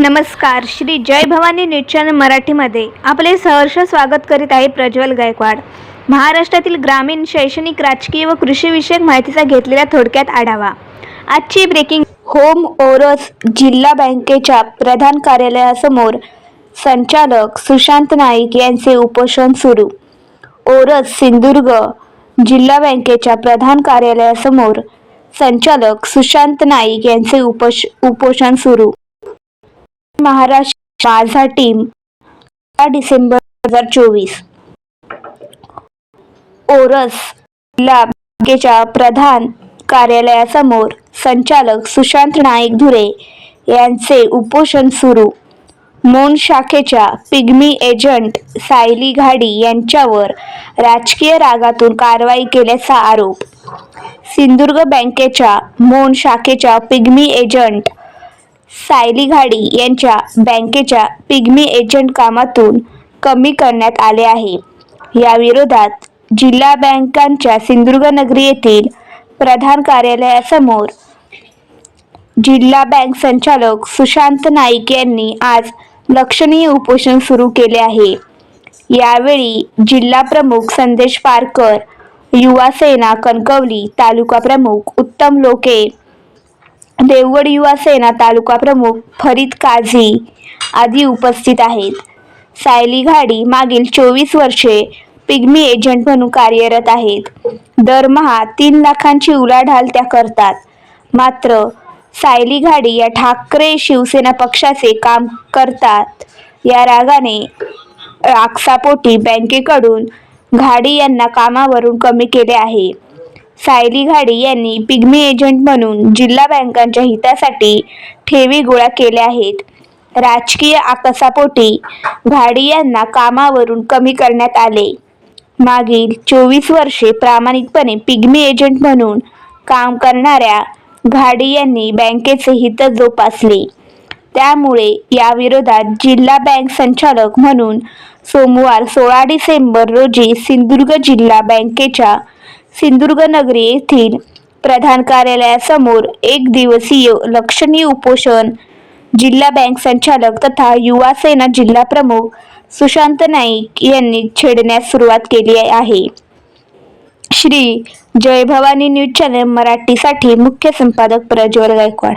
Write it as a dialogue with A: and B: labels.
A: नमस्कार श्री जय Bhavani news channel मराठीमध्ये आपले सहर्ष स्वागत करीत आहे प्रज्वल गायकवाड. महाराष्ट्रातील ग्रामीण शैक्षणिक राजकीय व कृषीविषयक माहितीचा घेतलेला थोडक्यात आढावा. आजची ब्रेकिंग होम ओरस जिल्हा बँकेच्या प्रधान कार्यालयासमोर संचालक सुशांत नाईक यांचे उपोषण सुरू. ओरस सिंधुदुर्ग जिल्हा बँकेच्या प्रधान कार्यालयासमोर संचालक सुशांत नाईक यांचे उपोष उपोषण सुरू. महाराष्ट्र माझा टीम डिसेंबर दोन हजार चोवीस. ओरस जिल्हा बँकेच्या प्रधान कार्यालयासमोर संचालक सुशांत नाईक धुरे यांचे उपोषण सुरू. मोन शाखेच्या पिग्मी एजंट सायली घाडी यांच्यावर राजकीय रागातून कारवाई केल्याचा आरोप. सिंधुदुर्ग बँकेच्या मोन शाखेच्या पिग्मी एजंट सायली घाडी यांच्या बँकेच्या पिग्मी एजंट कामातून कमी करण्यात आले आहे. या विरोधात जिल्हा बँकांच्या सिंधुदुर्ग नगरी येथील प्रधान कार्यालयासमोर जिल्हा बँक संचालक सुशांत नाईक यांनी आज लक्षणीय उपोषण सुरू केले आहे. यावेळी जिल्हा प्रमुख संदेश पारकर युवा सेना कणकवली तालुका प्रमुख उत्तम लोके देवगड युवा सेना तालुका प्रमुख फरीद काझी आदी उपस्थित आहेत. सायली घाडी मागील चोवीस वर्षे पिग्मी एजंट म्हणून कार्यरत आहेत. दरमहा तीन लाखांची उलाढाल त्या करतात. मात्र सायली घाडी या ठाकरे शिवसेना पक्षाचे काम करतात. या रागाने आक्सापोटी बँकेकडून घाडी यांना कामावरून कमी केले आहे. सायली घाडी यांनी पिग्मी एजंट म्हणून जिल्हा बँकांच्या हितासाठी ठेवी गोळा केल्या आहेत. राजकीय आकसापोटी घाडी यांना कामावरून कमी करण्यात आले. मागील चोवीस वर्षे प्रामाणिकपणे पिग्मी एजंट म्हणून काम करणाऱ्या घाडी यांनी बँकेचे हित जोपासले. त्यामुळे याविरोधात जिल्हा बँक संचालक म्हणून सोमवार सोळा डिसेंबर रोजी सिंधुदुर्ग जिल्हा बँकेच्या सिंधुदुर्ग नगरी येथील प्रधान कार्यालयासमोर एक दिवसीय लक्षणीय उपोषण जिल्हा बँक संचालक तथा युवा सेना जिल्हा प्रमुख सुशांत नाईक यांनी छेडण्यास सुरुवात केली आहे. श्री जय भवानी न्यूज चॅनल मराठीसाठी मुख्य संपादक प्रज्वल गायकवाड.